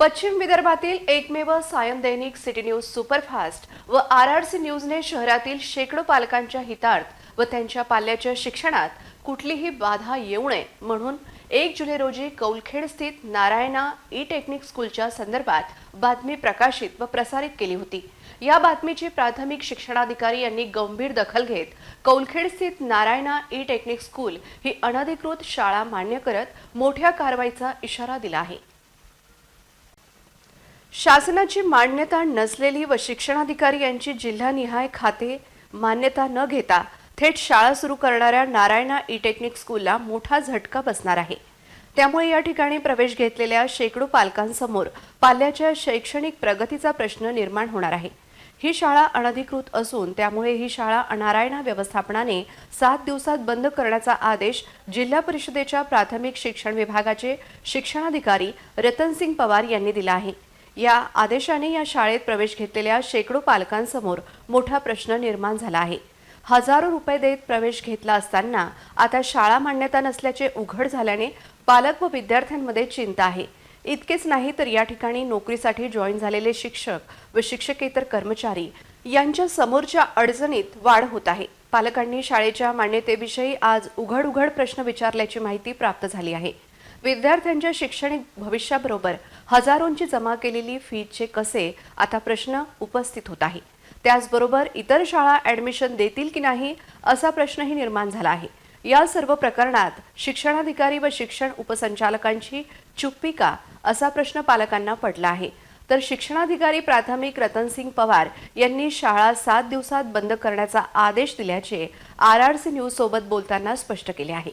पश्चिम विदर्भातील एकमेव सायन दैनिक सिटी न्यूज सुपरफास्ट व आर आर सी न्यूजने शहरातील शेकडो पालकांच्या हितार्थ व त्यांच्या पाल्याच्या शिक्षणात कुठलीही बाधा येऊ नये म्हणून एक जुलै रोजी कौलखेड स्थित नारायणा ई टेक्निक स्कूलच्या संदर्भात बातमी प्रकाशित व प्रसारित केली होती. या बातमीची प्राथमिक शिक्षणाधिकारी यांनी गंभीर दखल घेत कौलखेड स्थित नारायणा ई टेक्निक स्कूल ही अनधिकृत शाळा मान्य करत मोठ्या कारवाईचा इशारा दिला आहे. शासनाची मान्यता नसलेली व शिक्षणाधिकारी यांची जिल्हानिहाय खाते मान्यता न घेता थेट शाळा सुरू करणाऱ्या नारायणा ई टेक्निक स्कूलला मोठा झटका बसणार आहे. त्यामुळे या ठिकाणी प्रवेश घेतलेल्या शेकडो पालकांसमोर पाल्याच्या शैक्षणिक प्रगतीचा प्रश्न निर्माण होणार आहे. ही शाळा अनधिकृत असून त्यामुळे ही शाळा नारायणा व्यवस्थापनाने सात दिवसात बंद करण्याचा आदेश जिल्हा परिषदेच्या प्राथमिक शिक्षण विभागाचे शिक्षणाधिकारी रतनसिंग पवार यांनी दिला आहे. या आदेशाने या शाळेत प्रवेश घेतलेल्या शेकडो पालकांसमोर मोठा प्रश्न निर्माण झाला आहे. हजारो रुपये देत प्रवेश घेतला असताना आता शाळा मान्यता नसल्याचे उघड झाल्याने पालक व विद्यार्थ्यांमध्ये चिंता आहे. इतकेच नाही तर या ठिकाणी नोकरीसाठी जॉईन झालेले शिक्षक व शिक्षकेतर कर्मचारी यांच्या समोरच्या अडचणीत वाढ होत आहे. पालकांनी शाळेच्या मान्यतेविषयी आज उघड उघड प्रश्न विचारल्याची माहिती प्राप्त झाली आहे. विद्यार्थ्यांच्या शैक्षणिक भविष्याबरोबर हजारोंची जमा केलेली फीचे कसे आता प्रश्न उपस्थित होत आहे. त्याचबरोबर इतर शाळा ॲडमिशन देतील की नाही असा प्रश्नही निर्माण झाला आहे. या सर्व प्रकरणात शिक्षणाधिकारी व शिक्षण उपसंचालकांची चुप्पी का असा प्रश्न पालकांना पडला आहे. तर शिक्षणाधिकारी प्राथमिक रतनसिंग पवार यांनी शाळा सात दिवसात बंद करण्याचा आदेश दिल्याचे आर आर सी न्यूज सोबत बोलताना स्पष्ट केले आहे.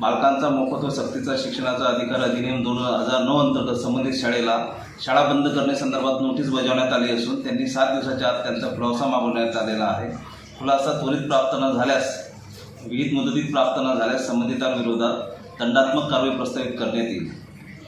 बालकांचा मोफत व सक्तीचा शिक्षणाचा अधिकार अधिनियम दोन हजार नऊ अंतर्गत संबंधित शाळेला शाळा बंद करण्यासंदर्भात नोटीस बजावण्यात आली असून त्यांनी सात दिवसाच्या आत त्यांचा खुलासा मागवण्यात आलेला आहे. खुलासा त्वरित प्राप्त न झाल्यास विहित मुदतीत प्राप्त न झाल्यास संबंधितांविरोधात दंडात्मक कारवाई प्रस्तावित करण्यात येईल.